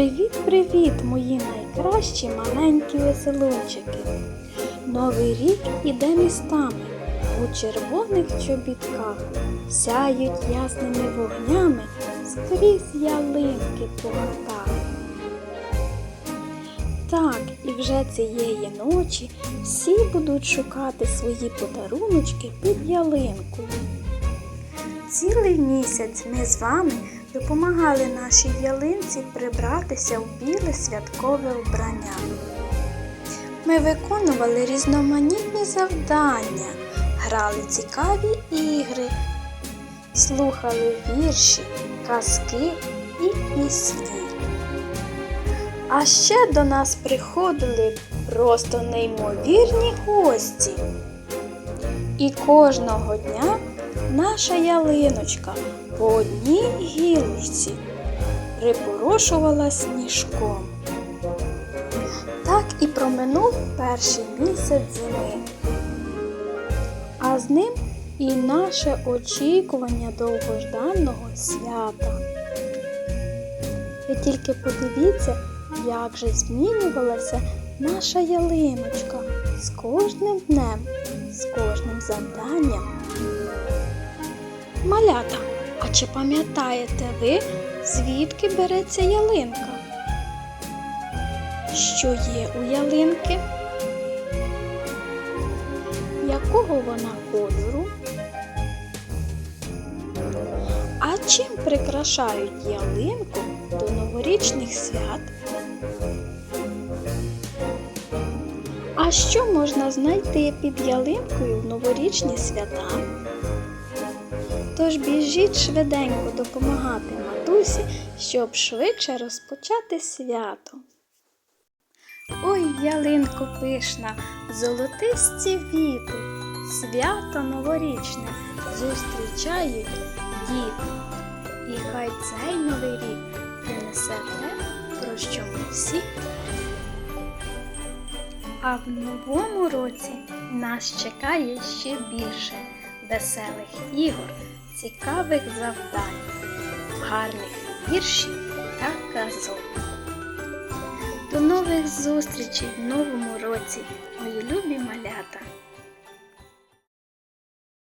Привіт-привіт, мої найкращі маленькі веселунчики! Новий рік іде містами у червоних чобітках, сяють ясними вогнями скрізь ялинки по хатах. Так, і вже цієї ночі всі будуть шукати свої подаруночки під ялинкою. Цілий місяць ми з вами допомагали нашій ялинці прибратися в біле святкове вбрання. Ми виконували різноманітні завдання, грали цікаві ігри, слухали вірші, казки і пісні. А ще до нас приходили просто неймовірні гості. І кожного дня наша ялиночка по одній гілочці припорошувала сніжком. Так і проминув перший місяць зими. А з ним і наше очікування довгожданого свята. Ви тільки подивіться, як же змінювалася наша ялиночка з кожним днем, з кожним завданням. Малята, а чи пам'ятаєте ви, звідки береться ялинка? Що є у ялинки? Якого вона кольору? А чим прикрашають ялинку до новорічних свят? А що можна знайти під ялинкою в новорічні свята? Тож біжіть швиденько допомагати матусі, щоб швидше розпочати свято. Ой, ялинко пишна, золотисті віти, свято новорічне зустрічають діти. І хай цей новий рік принесе те, про що ми всі. А в новому році нас чекає ще більше веселих ігор, цікавих завдань, гарних віршів та казок. До нових зустрічей в новому році, мої любі малята!